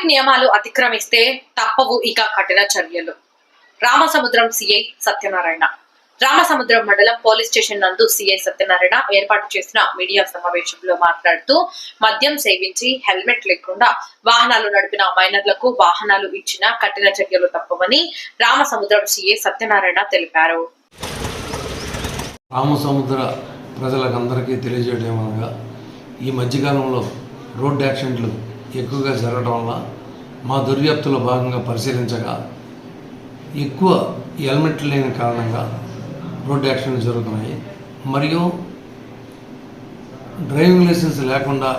Traffic నియమాలు అతిక్రమిస్తే తప్పవు ఇక కఠిన చర్యలు. రామసముద్రం సిఐ సత్యనారాయణ. రామసముద్రం మండలం పోలీస్ స్టేషన్ నందు సిఐ సత్యనారాయణ ఏర్పాటు చేసిన మీడియా సమావేశంలో మాట్లాడుతూ మద్యం సేవించి హెల్మెట్ లేకుండా వాహనాలు నడిపిన మైనర్లకు వాహనాలు ఇచ్చిన కఠిన చర్యలు తప్పవని రామసముద్రం సిఐ సత్యనారాయణ తెలిపారు. రామసముద్ర ప్రజలకందరికీ తెలియజేయడం ఈ మధ్యకాలంలో రోడ్డు యాక్సిడెంట్లు ఎక్కువగా జరగడం వల్ల మా దుర్యాప్తులో భాగంగా పరిశీలించగా ఎక్కువ హెల్మెట్ లేని కారణంగా రోడ్డు యాక్సిడెంట్లు జరుగుతున్నాయి. మరియు డ్రైవింగ్ లైసెన్స్ లేకుండా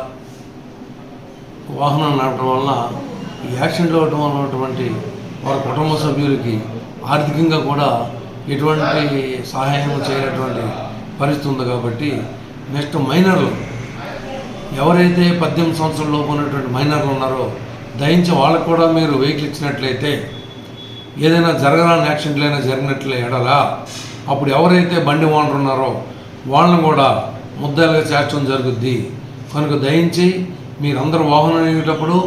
వాహనం నడపడం వలన యాక్సిడెంట్లు అవ్వడం వల్ల ఉన్నటువంటి వారి కుటుంబ సభ్యులకి ఆర్థికంగా కూడా ఎటువంటి సహాయం చేయనటువంటి పరిస్థితి ఉంది కాబట్టి నెక్స్ట్ మైనర్లు ఎవరైతే పద్దెనిమిది సంవత్సరాల లోపు ఉన్నటువంటి మైనర్లు ఉన్నారో దయించి వాళ్ళకు కూడా మీరు వెహికల్ ఇచ్చినట్లయితే ఏదైనా జరగరాని యాక్సిడెంట్లు అయినా జరిగినట్లే ఎడలా. అప్పుడు ఎవరైతే బండి ఓనర్ ఉన్నారో వాళ్ళని కూడా ముద్దాలుగా చేర్చడం జరుగుద్ది. కనుక దయించి మీరందరూ వాహనం ఎక్కేటప్పుడు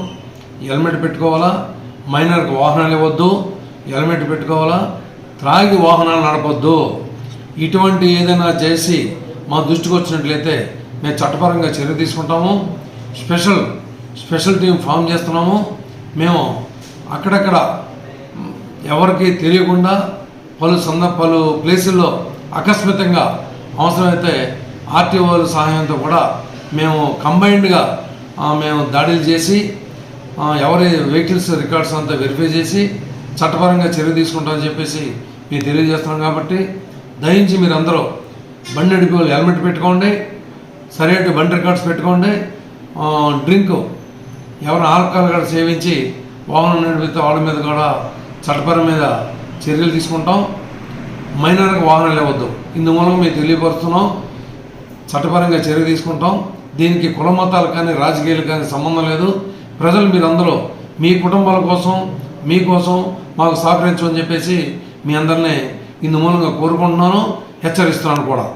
హెల్మెట్ పెట్టుకోవాలా? మైనర్కి వాహనాలు ఇవ్వద్దు. హెల్మెట్ పెట్టుకోవాలా? త్రాగి వాహనాలు నడపొద్దు. ఇటువంటి ఏదైనా చేసి మా దృష్టికి వచ్చినట్లయితే మేము చట్టపరంగా చర్య తీసుకుంటాము. స్పెషల్ స్పెషల్ టీం ఫామ్ చేస్తున్నాము. మేము అక్కడక్కడ ఎవరికి తెలియకుండా పలు సంద పలు ప్లేసుల్లో అకస్మితంగా అవసరమైతే ఆర్టీఓల సహాయంతో కూడా మేము కంబైన్డ్గా మేము దాడులు చేసి ఎవరి వెహికల్స్ రికార్డ్స్ అంతా వెరిఫై చేసి చట్టపరంగా చర్య తీసుకుంటామని చెప్పేసి మేము తెలియజేస్తున్నాం కాబట్టి దయించి మీరు అందరూ బండి నడిపే హెల్మెట్ పెట్టుకోండి. సరైన బండి రికార్డ్స్ పెట్టుకోండి. డ్రింక్ ఎవరు ఆల్కహాల్ కూడా సేవించి వాహనం నడిపితే వాళ్ళ మీద కూడా చట్టపరం మీద చర్యలు తీసుకుంటాం. మైనర్కి వాహనాలు ఇవ్వద్దు. ఇందుమూలంగా మేము తెలియపరుస్తున్నాం. చట్టపరంగా చర్య తీసుకుంటాం. దీనికి కుల మతాలు కానీ రాజకీయాలు కానీ సంబంధం లేదు. ప్రజలు మీరందరూ మీ కుటుంబాల కోసం మీకోసం మాకు సహకరించమని చెప్పేసి మీ అందరినీ ఇందు మూలంగా కోరుకుంటున్నాను. హెచ్చరిస్తున్నాను కూడా.